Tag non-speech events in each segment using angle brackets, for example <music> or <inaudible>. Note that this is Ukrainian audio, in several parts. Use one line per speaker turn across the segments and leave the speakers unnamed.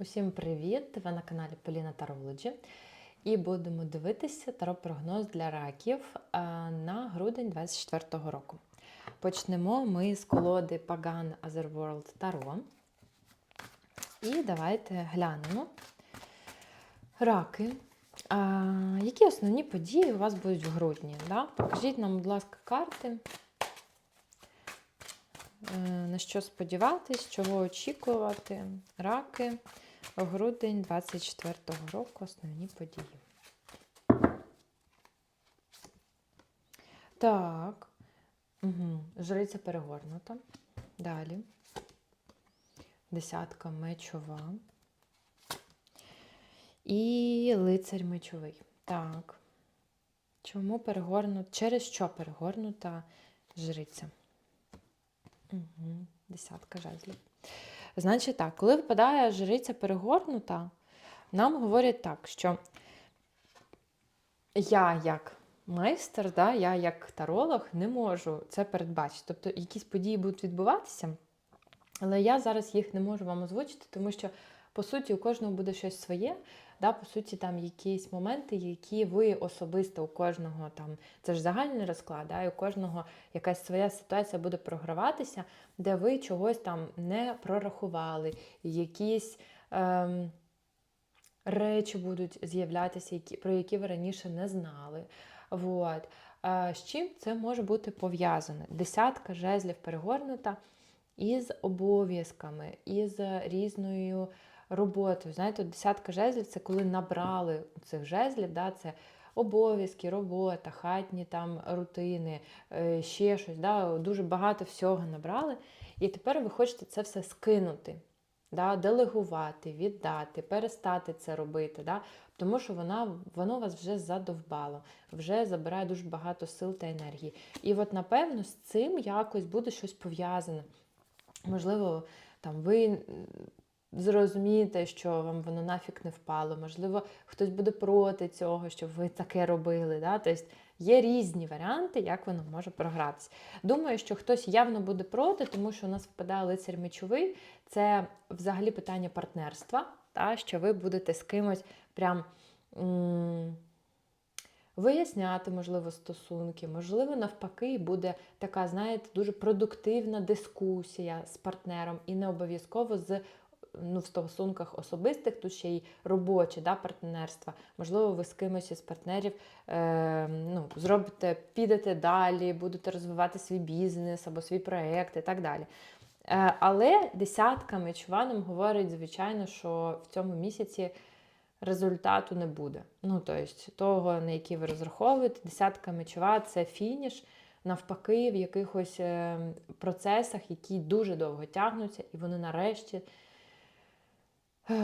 Усім привіт! Ви на каналі Поліна Тарологі. І будемо дивитися таро-прогноз для раків е, на грудень 2024 року. Почнемо ми з колоди Pagan Otherworld Таро. І давайте глянемо. Раки. А, які основні події у вас будуть в грудні? Да? Покажіть нам, будь ласка, карти. Е, На що сподіватись, чого очікувати? Раки. Грудень 24 року основні події. Так. Угу. Жриця перегорнута. Далі. Десятка мечова. І лицарь мечовий. Так. Чому перегорнута? Через що перегорнута жриця? Угу. Десятка жезлів. Значить так, коли випадає жриця перегорнута, нам говорять так, що я як майстер, да, я як таролог не можу це передбачити. Тобто якісь події будуть відбуватися, але я зараз їх не можу вам озвучити, тому що, по суті, у кожного буде щось своє. Да, По суті, там якісь моменти, які ви особисто у кожного там, це ж загальний розклад, да, і у кожного якась своя ситуація буде програватися, де ви чогось там не прорахували, якісь ем, речі будуть з'являтися, які, про які ви раніше не знали. Вот. А, з чим це може бути пов'язане? Десятка жезлів перегорнута із обов'язками, із різною роботою. Знаєте, десятка жезлів це коли набрали цих жезлів, да, це обов'язки, робота, хатні там рутини, е, ще щось. Да, Дуже багато всього набрали. І тепер ви хочете це все скинути, да, делегувати, віддати, перестати це робити. Да, Тому що вона, воно вас вже задовбало, вже забирає дуже багато сил та енергії. І от, напевно, з цим якось буде щось пов'язане. Можливо, там ви зрозумієте, що вам воно нафіг не впало. Можливо, хтось буде проти цього, щоб ви таке робили. Да? Тобто є різні варіанти, як воно може програтися. Думаю, що хтось явно буде проти, тому що у нас впадає лицар мечовий. Це взагалі питання партнерства, та? що ви будете з кимось прям. М Виясняти, можливо, стосунки, можливо, навпаки, буде така, знаєте, дуже продуктивна дискусія з партнером, і не обов'язково з ну, в стосунках особистих, тут ще й робоче да, партнерства. Можливо, ви з кимось із партнерів е, ну, зробите, підете далі, будете розвивати свій бізнес або свій проєкт і так далі. Е, але десятка мечова нам говорить, звичайно, що в цьому місяці. Результату не буде. Ну, тобто, того, на який ви розраховуєте, десятка мечова це фініш, навпаки, в якихось процесах, які дуже довго тягнуться, і вони нарешті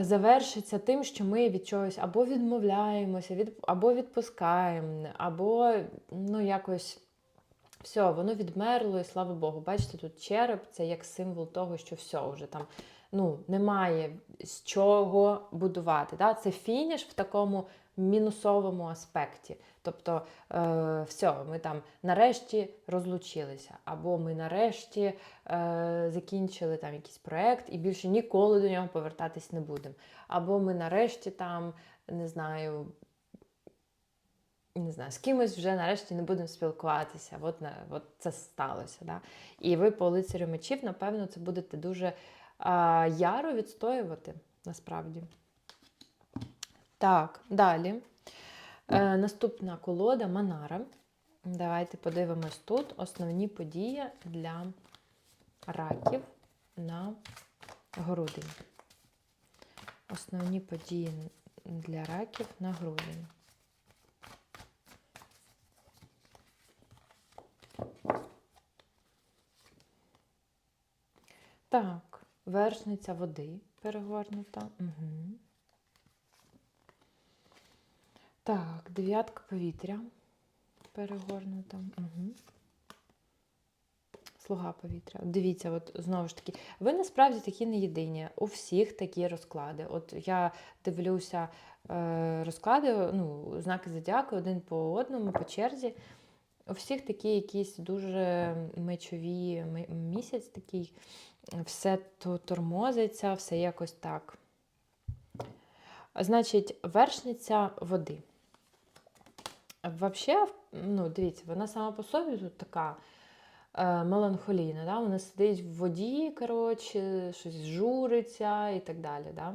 завершиться тим, що ми від чогось або відмовляємося, від, або відпускаємо, або ну, якось все, воно відмерло, і слава Богу. Бачите, тут череп це як символ того, що все вже там ну, немає з чого будувати. Да? Це фініш в такому мінусовому аспекті. Тобто, е, все, ми там нарешті розлучилися, або ми нарешті е, закінчили там якийсь проєкт і більше ніколи до нього повертатись не будемо. Або ми нарешті там, не знаю, не знаю, з кимось вже нарешті не будемо спілкуватися. От, от це сталося. Да? І ви по лицарю мечів, напевно, це будете дуже е, яро відстоювати насправді. Так, далі. Е, Наступна колода Манара. Давайте подивимось тут основні події для раків на грудень. Основні події для раків на грудень. Так, вершниця води перегорнута. Угу. Так, дев'ятка повітря перегорнута. Угу. Слуга повітря. Дивіться, от знову ж таки, ви насправді такі не єдині. У всіх такі розклади. От я дивлюся е, розклади, ну, знаки зодіаки один по одному, по черзі. У всіх такі якісь дуже мечові місяць такий, все то тормозиться, все якось так Значить, вершниця води. Взагалі, ну, дивіться, вона сама по собі тут така е, меланхолійна. Да? Вона сидить в воді, коротше, щось журиться і так далі. Да?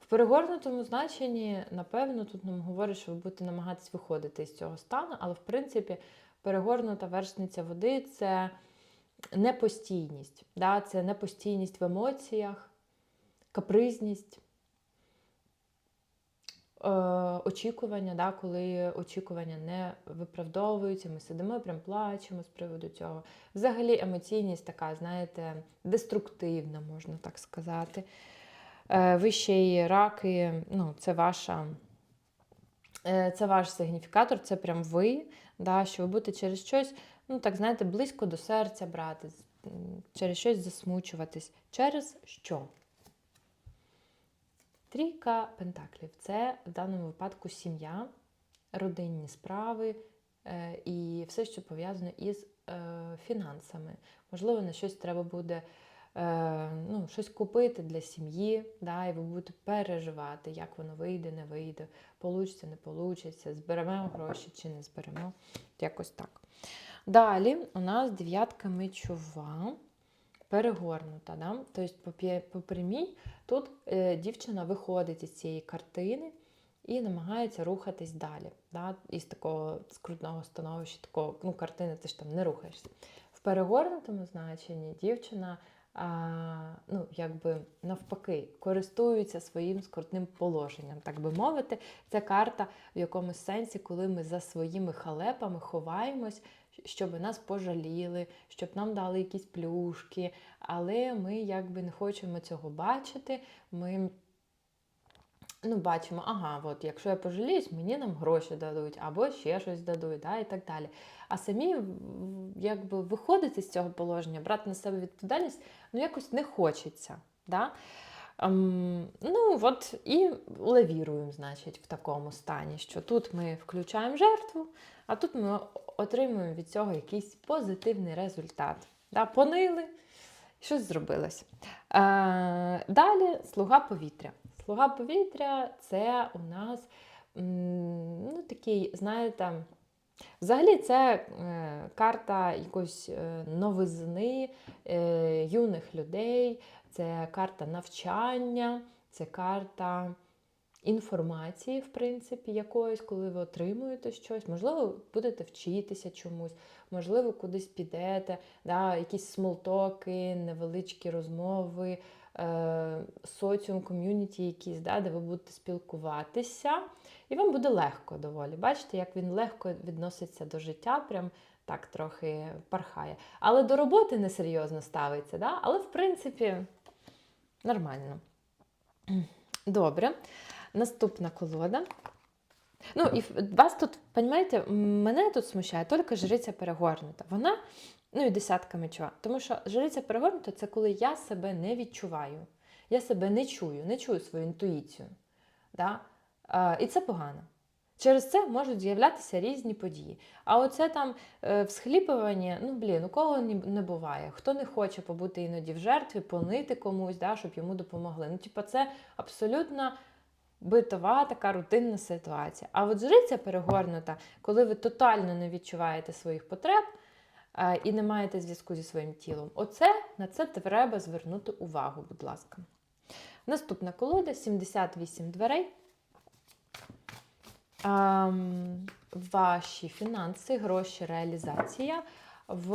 В перегорнутому значенні, напевно, тут нам говорить, що ви будете намагатись виходити з цього стану, але в принципі перегорнута вершниця води це непостійність. Да? Це непостійність в емоціях, капризність. Е, очікування, да, коли очікування не виправдовуються, ми сидимо і прям плачемо з приводу цього. Взагалі емоційність така, знаєте, деструктивна, можна так сказати. Е, ви ще й раки, ну, це ваша. е, Це ваш сигніфікатор, це прям ви, да, що ви будете через щось, ну так знаєте, близько до серця брати, через щось засмучуватись. Через що? Трійка пентаклів це в даному випадку сім'я, родинні справи е, і все, що пов'язано із е, фінансами. Можливо, на щось треба буде е, ну, щось купити для сім'ї, да, і ви будете переживати, як воно вийде, не вийде, получиться, не получиться, зберемо гроші чи не зберемо. Якось так. Далі у нас дев'ятка мечова. Перегорнута, да? тобто по, прямій Тут е, дівчина виходить із цієї картини і намагається рухатись далі. Да? Із такого скрутного становища, такого, ну, картини ти ж там не рухаєшся. В перегорнутому значенні дівчина, а, ну, якби навпаки, користується своїм скрутним положенням, так би мовити. Це карта в якомусь сенсі, коли ми за своїми халепами ховаємось, щоб нас пожаліли, щоб нам дали якісь плюшки, але ми якби не хочемо цього бачити. Ми ну, бачимо, ага, от якщо я пожаліюсь, мені нам гроші дадуть, або ще щось дадуть, да, і так далі. А самі якби виходити з цього положення, брати на себе відповідальність, ну якось не хочеться. Да? Ну, от і левіруємо, значить, в такому стані, що тут ми включаємо жертву, а тут ми отримуємо від цього якийсь позитивний результат. Да? Понили, щось зробилось. Е, далі слуга повітря. Слуга повітря це у нас ну, такий, знаєте, взагалі це е, карта якоїсь е, новизни е, юних людей, це карта навчання, це карта інформації, в принципі, якоїсь, коли ви отримуєте щось, можливо, будете вчитися чомусь, можливо, кудись підете, да, якісь смолтоки, невеличкі розмови, е, соціум, ком'юніті якісь, да, де ви будете спілкуватися, і вам буде легко доволі. Бачите, як він легко відноситься до життя, прям так трохи пархає. Але до роботи несерйозно ставиться, да? але в принципі нормально. Добре. Наступна колода. Ну, і вас тут, розумієте, мене тут смущає тільки жриця перегорнута. Вона, ну і десятка мечова. Тому що жриця перегорнута це коли я себе не відчуваю. Я себе не чую, не чую свою інтуїцію. Да? А, і це погано. Через це можуть з'являтися різні події. А оце там е, всхліпування, ну блін, у кого не буває. Хто не хоче побути іноді в жертві, понити комусь, да, щоб йому допомогли. Ну, типа, це абсолютно битова така рутинна ситуація. А от жриця перегорнута, коли ви тотально не відчуваєте своїх потреб е, і не маєте зв'язку зі своїм тілом. Оце на це треба звернути увагу, будь ласка. Наступна колода 78 дверей. Ем, ваші фінанси, гроші, реалізація в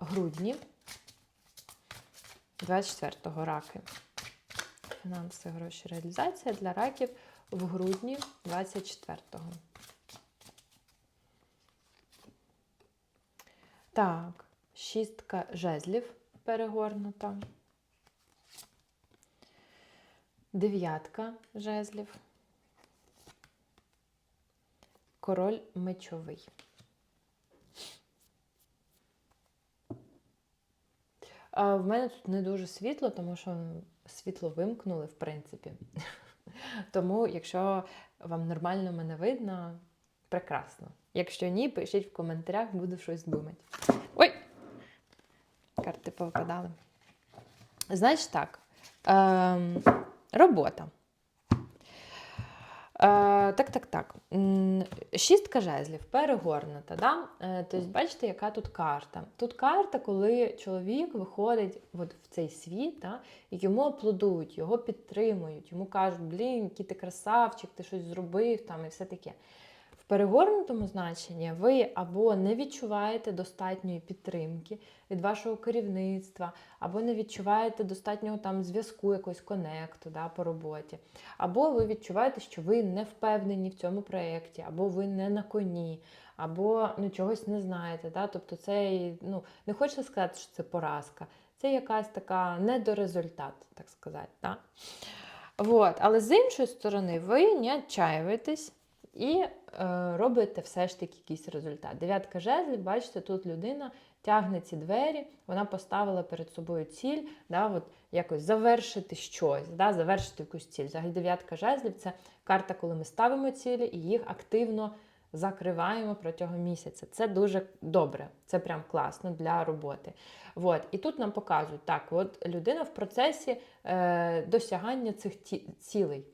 грудні 24-го раки. Фінанси, гроші, реалізація для раків в грудні 24-го. Так, шістка жезлів перегорнута. Дев'ятка жезлів. Король мечовий. А в мене тут не дуже світло, тому що світло вимкнули, в принципі. <laughs> Тому, якщо вам нормально мене видно, прекрасно. Якщо ні, пишіть в коментарях, буду щось думати. Ой! Карти повипадали. Значить так. Ем, робота. Е, так, так, так. Шістка жезлів, перегорнута. Да? Е, тобто, бачите, яка тут карта? Тут карта, коли чоловік виходить от в цей світ, да? і йому аплодують, його підтримують, йому кажуть, блін, який ти красавчик, ти щось зробив там і все таке. Перегорнутому значенні ви або не відчуваєте достатньої підтримки від вашого керівництва, або не відчуваєте достатнього там зв'язку, якогось конекту да, по роботі. Або ви відчуваєте, що ви не впевнені в цьому проєкті, або ви не на коні, або ну, чогось не знаєте. Да? Тобто це ну, не хочеться сказати, що це поразка, це якась така недорезультат, так сказати. Да? Вот. Але з іншої сторони, ви не відчаюєтесь і е, робите все ж таки якийсь результат. Дев'ятка жезлів, бачите, тут людина тягне ці двері, вона поставила перед собою ціль, да, от якось завершити щось, да, завершити якусь ціль. Взагалі дев'ятка жезлів це карта, коли ми ставимо цілі і їх активно закриваємо протягом місяця. Це дуже добре, це прям класно для роботи. От. І тут нам показують, так, от людина в процесі е, досягання цих цілей.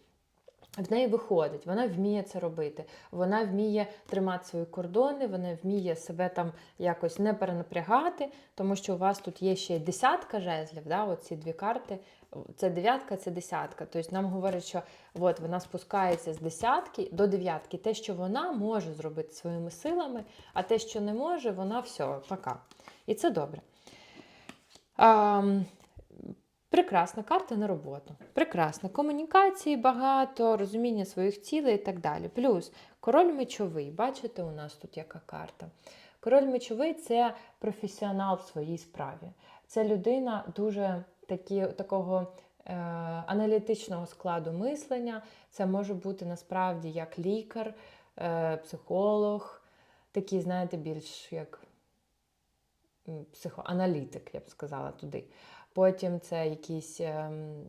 В неї виходить, вона вміє це робити, вона вміє тримати свої кордони, вона вміє себе там якось не перенапрягати, тому що у вас тут є ще десятка жезлів, да, оці дві карти. Це дев'ятка, це десятка. Тобто нам говорять, що от вона спускається з десятки до дев'ятки. Те, що вона може зробити своїми силами, а те, що не може, вона все, пока. І це добре. Прекрасна карта на роботу. Прекрасна. Комунікації багато, розуміння своїх цілей і так далі. Плюс король мечовий. Бачите, у нас тут яка карта? Король мечовий це професіонал в своїй справі. Це людина дуже такі, такого е, аналітичного складу мислення. Це може бути насправді як лікар, е, психолог, такий, знаєте, більш як психоаналітик, я б сказала туди. Потім це якийсь ем,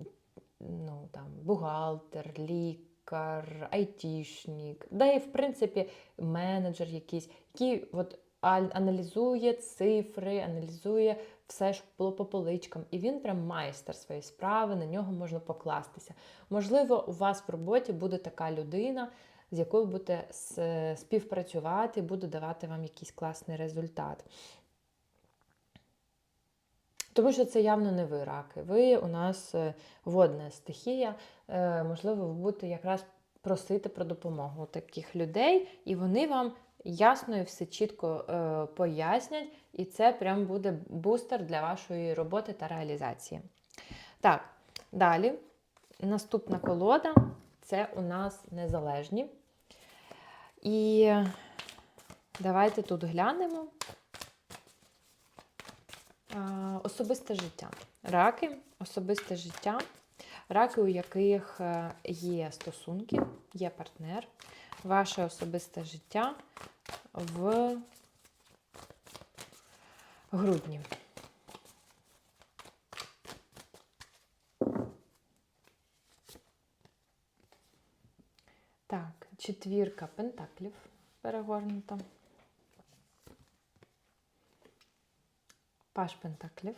ну, там, бухгалтер, лікар, айтішник, да і, в принципі, менеджер якийсь, який от аналізує цифри, аналізує все ж було по поличкам. І він прям майстер своєї справи, на нього можна покластися. Можливо, у вас в роботі буде така людина, з якою будете співпрацювати, буде давати вам якийсь класний результат. Тому що це явно не ви раки. Ви у нас е, водна стихія. Е, Можливо, ви будете якраз просити про допомогу таких людей, і вони вам ясно і все чітко е, пояснять, і це прям буде бустер для вашої роботи та реалізації. Так, далі. Наступна колода це у нас незалежні. І давайте тут глянемо. Особисте життя. Раки, особисте життя. Раки, у яких е, є стосунки, є партнер. Ваше особисте життя в грудні. Так, четвірка пентаклів перегорнута. Паш пентаклів.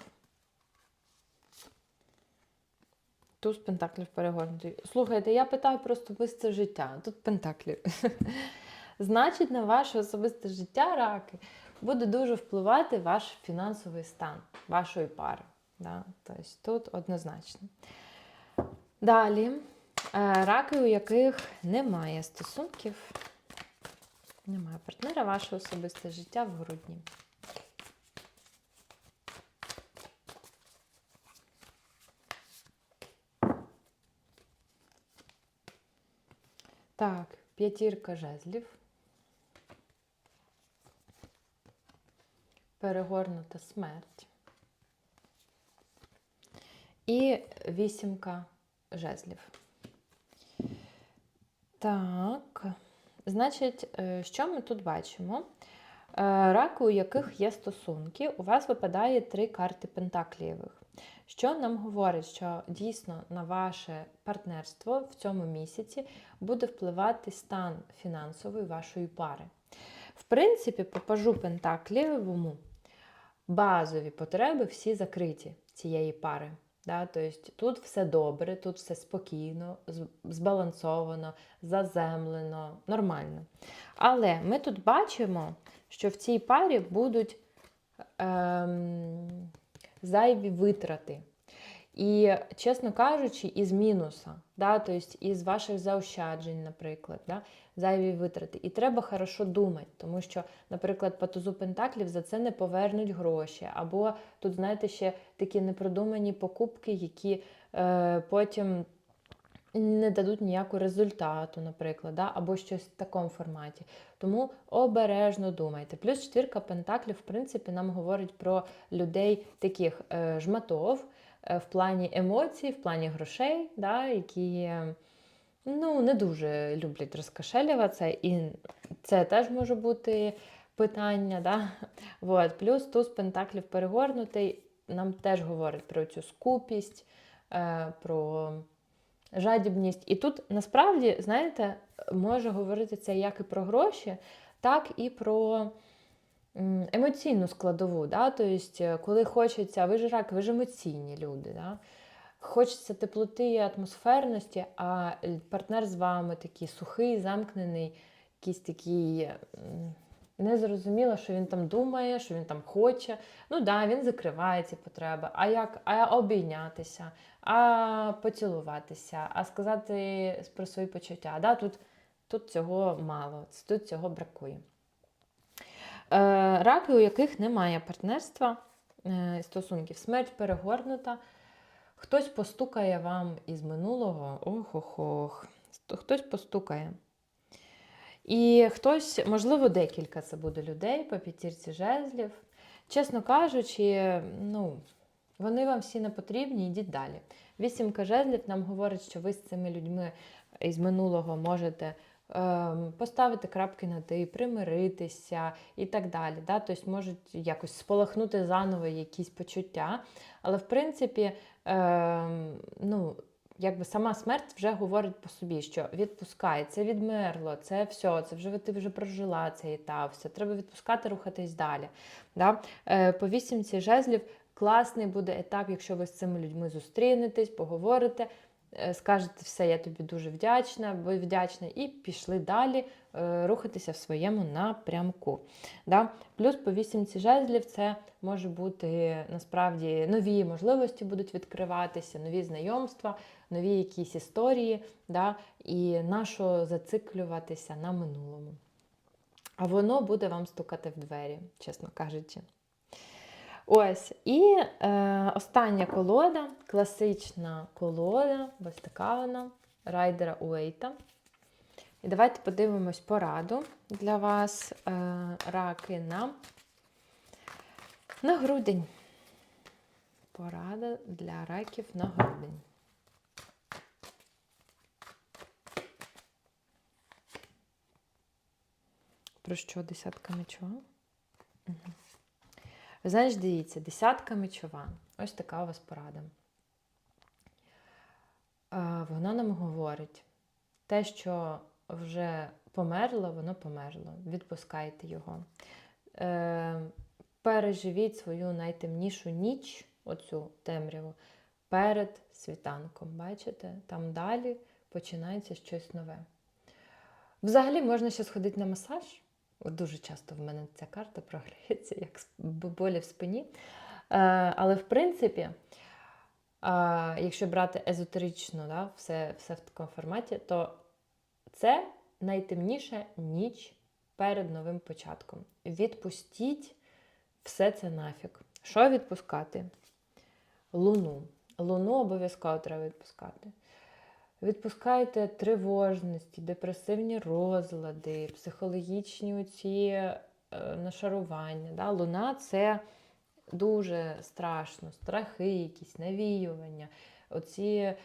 Туз пентаклів перегорнутий. Слухайте, я питаю про особисте життя. Тут пентаклі. <laughs> Значить, на ваше особисте життя раки буде дуже впливати ваш фінансовий стан вашої пари. Да? Тобто тут однозначно. Далі, е, раки, у яких немає стосунків, немає партнера, ваше особисте життя в грудні. Так, п'ятірка жезлів. Перегорнута смерть. І вісімка жезлів. Так, значить, е, що ми тут бачимо? Е, Раки, у яких є стосунки, у вас випадає три карти пентаклієвих. Що нам говорить, що дійсно на ваше партнерство в цьому місяці буде впливати стан фінансовий вашої пари. В принципі, по пажу Пентаклівому базові потреби всі закриті цієї пари. Да? Тобто тут все добре, тут все спокійно, збалансовано, заземлено, нормально. Але ми тут бачимо, що в цій парі будуть ем, зайві витрати. І, чесно кажучи, із мінуса, да, тобто із ваших заощаджень, наприклад, да, зайві витрати. І треба хорошо думати, тому що, наприклад, по тузу пентаклів за це не повернуть гроші. Або тут, знаєте, ще такі непродумані покупки, які е, потім не дадуть ніякого результату, наприклад, да? або щось в такому форматі. Тому обережно думайте. Плюс четвірка пентаклів, в принципі, нам говорить про людей таких е, жматов е, в плані емоцій, в плані грошей, да? які е, ну, не дуже люблять розкошелюватися, і це теж може бути питання. Да? Вот. Плюс туз пентаклів перегорнутий нам теж говорить про цю скупість, е, про жадібність. І тут насправді, знаєте, може говорити це як і про гроші, так і про емоційну складову. Да? Тобто, коли хочеться, ви ж рак, ви ж емоційні люди. Да? Хочеться теплоти і атмосферності, а партнер з вами такий сухий, замкнений, якийсь такий. М, Незрозуміло, що він там думає, що він там хоче. Ну да, він закриває ці потреби. А як а обійнятися, а поцілуватися, а сказати про свої почуття. Да, тут, тут цього мало, тут цього бракує. Е, раки, у яких немає партнерства, е, стосунків, смерть перегорнута. Хтось постукає вам із минулого, ох-ох-ох, хтось постукає. І хтось, можливо, декілька це буде людей по п'ятірці жезлів. Чесно кажучи, ну, вони вам всі не потрібні, йдіть далі. Вісімка жезлів нам говорить, що ви з цими людьми із минулого можете ем, поставити крапки на ти, примиритися і так далі. Да? Тобто можуть якось сполохнути заново якісь почуття. Але в принципі, ем, ну, якби сама смерть вже говорить по собі, що відпускай, це відмерло, це все, це вже ти вже прожила цей етап, все, треба відпускати, рухатись далі. Да? Е, по вісімці жезлів класний буде етап, якщо ви з цими людьми зустрінетесь, поговорите, е, скажете все, я тобі дуже вдячна, ви вдячна, і пішли далі рухатися в своєму напрямку. Да? Плюс по вісімці жезлів це може бути насправді нові можливості будуть відкриватися, нові знайомства, нові якісь історії, да? і нащо зациклюватися на минулому. А воно буде вам стукати в двері, чесно кажучи. Ось, і е, остання колода, класична колода, ось така вона, райдера Уейта. І давайте подивимось пораду для вас, е, раки на, на грудень. Порада для раків на грудень. Про що десятка мечова? Угу. Знаєш, дивіться, десятка мечова. Ось така у вас порада. Е, Вона нам говорить, те, що вже померло, воно померло. Відпускайте його. Е, Переживіть свою найтемнішу ніч, оцю темряву, перед світанком. Бачите? Там далі починається щось нове. Взагалі можна ще сходити на масаж. Дуже часто в мене ця карта програється, як болі в спині. Е, але в принципі, е, якщо брати езотерично, да, все, все в такому форматі, то це найтемніша ніч перед новим початком. Відпустіть все це нафіг. Що відпускати? Луну. Луну обов'язково треба відпускати. Відпускайте тривожності, депресивні розлади, психологічні оці е, нашарування. Да? Луна це дуже страшно, страхи, якісь навіювання. Оці, е,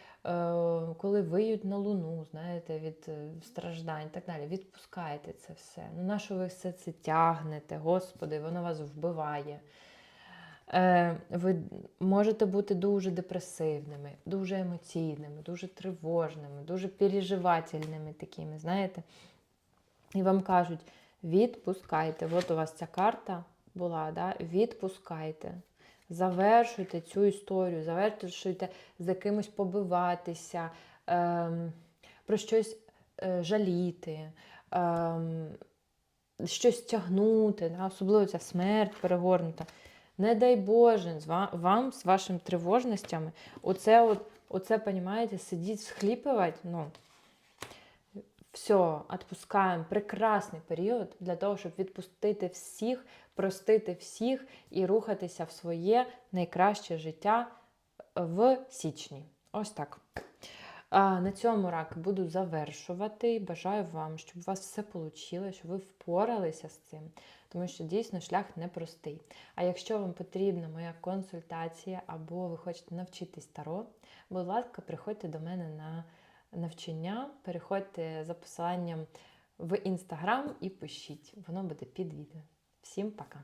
коли виють на луну, знаєте, від е, страждань і так далі. Відпускайте це все. Ну, на що ви все це тягнете, Господи, воно вас вбиває. Е, ви можете бути дуже депресивними, дуже емоційними, дуже тривожними, дуже переживательними такими, знаєте. І вам кажуть, відпускайте. От у вас ця карта була, да? відпускайте. Завершуйте цю історію, завершуйте з кимось побиватися, ем, про щось е, жаліти, ем, щось тягнути, да? особливо ця смерть перегорнута. Не дай Боже, з ва- вам з вашими тривожностями, оце, от, оце, понімаєте, сидіть, схліпувати, ну, все, відпускаємо. Прекрасний період для того, щоб відпустити всіх, простити всіх і рухатися в своє найкраще життя в січні. Ось так. На цьому рак буду завершувати. Бажаю вам, щоб у вас все вийшло, щоб ви впоралися з цим, тому що дійсно шлях непростий. А якщо вам потрібна моя консультація або ви хочете навчитись таро, будь ласка, приходьте до мене на навчання, переходьте за посиланням в інстаграм і пишіть. Воно буде під відео. Всім пока!